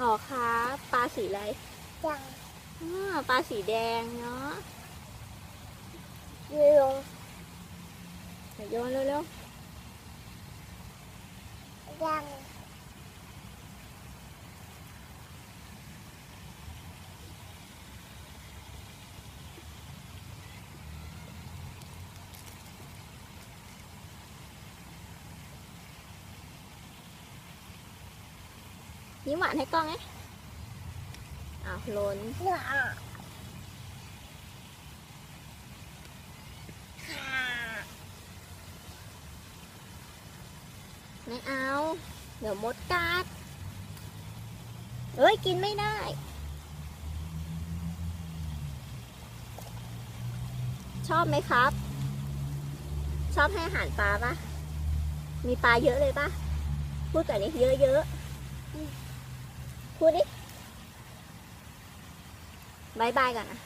อ๋อครัปลาสีอะไรแดงปลาสีแดงเนาะโยนโยนเร็วๆแดง ยิ้มหวานให้กล้องไงอ้าวล้นหนาไม่เอา เดี๋ยวมดกัดเอ้ย กินไม่ได้ ชอบไหมครับ ชอบให้อาหารปลาปะมีปลาเยอะเลยปะพูดแต่นี้เยอะๆ พูดดิบายบายก่อนนะ